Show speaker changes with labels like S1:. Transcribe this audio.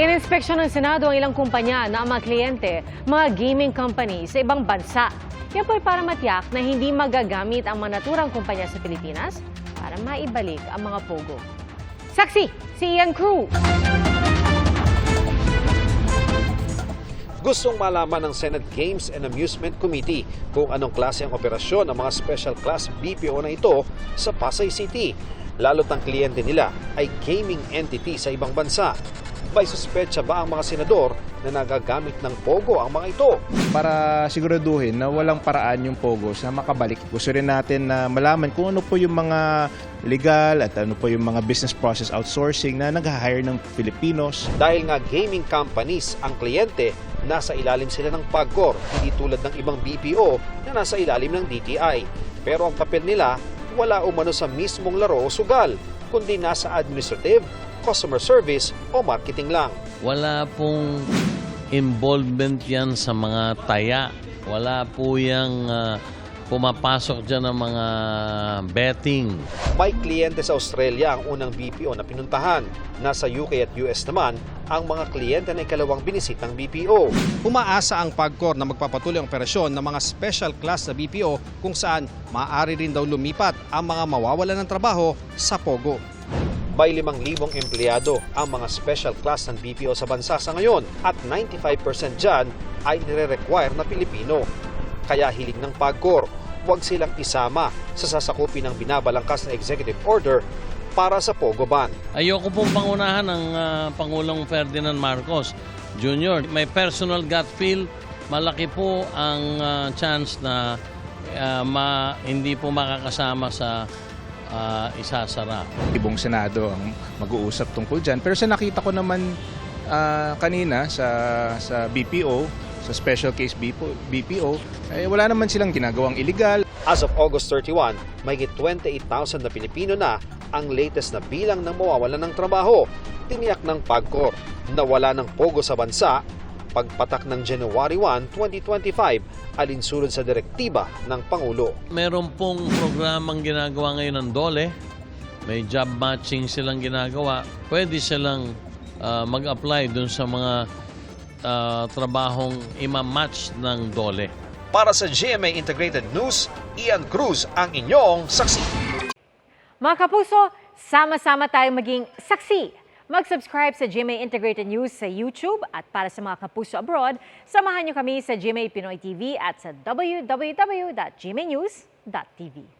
S1: Ininspeksyon ng Senado ang ilang kumpanya na ang mga kliyente, mga gaming company sa ibang bansa. Yan po para matiyak na hindi magagamit ang mga naturang kumpanya sa Pilipinas para maibalik ang mga pogo. Saksi, si Ian Cruz.
S2: Gustong malaman ng Senate Games and Amusement Committee kung anong klase ang operasyon ng mga special class BPO na ito sa Pasay City. Lalo't ang kliyente nila ay gaming entity sa ibang bansa. May suspecha ba ang mga senador na nagagamit ng pogo ang mga ito?
S3: para siguraduhin na walang paraan yung Pogos na makabalik. Gusto rin natin na malaman kung ano po yung mga legal at ano po yung mga business process outsourcing na nag-hire ng Filipinos.
S2: Dahil nga gaming companies ang kliyente, nasa ilalim sila ng PAGCOR, hindi tulad ng ibang BPO na nasa ilalim ng DTI. Pero ang papel nila, wala umano sa mismong laro o sugal, kundi nasa administrative, customer service o marketing lang.
S4: Wala pong involvement yan sa mga taya. Wala po yung ah, pumapasok dyan ng mga betting.
S2: May kliyente sa Australia ang unang BPO na pinuntahan. Nasa UK at US naman ang mga kliyente na ikalawang binisitang BPO. Umaasa ang PAGCOR na magpapatuloy ang operasyon ng mga special class na BPO kung saan maaari rin daw lumipat ang mga mawawalan ng trabaho sa POGO. May 5,000 empleyado ang mga special class ng BPO sa bansa sa ngayon at 95% dyan ay nire-require na Pilipino. Kaya hiling ng PAGCOR, huwag silang isama sa sasakupin ng binabalangkas na executive order para sa Pogo ban.
S4: Ayoko pong pangunahan ng ah, Pangulong Ferdinand Marcos Jr. May personal gut feel, malaki po ang ah, chance na ah, ma, hindi po makakasama sa ah, isasara.
S3: Ibong Senado ang mag-uusap tungkol dyan. Pero sa nakita ko naman ah, kanina sa, sa BPO, sa special case BPO, BPO eh, wala naman silang ginagawang illegal.
S2: As of August 31, may 28,000 na Pilipino na ang latest na bilang ng mawawalan ng trabaho. Tiniyak ng PAGCOR na wala ng pogo sa bansa pagpatak ng January 1, 2025 alinsunod sa direktiba ng Pangulo.
S4: Meron pong programang ginagawa ngayon ng DOLE. May job matching silang ginagawa. Pwede silang ah, mag-apply dun sa mga ah, trabahong ima-match ng DOLE.
S2: Para sa GMA Integrated News, Ian Cruz ang inyong saksi.
S1: Mga kapuso, sama-sama tayong maging saksi. Mag-subscribe sa GMA Integrated News sa YouTube at para sa mga kapuso abroad, samahan niyo kami sa GMA Pinoy TV at sa www.gmanews.tv.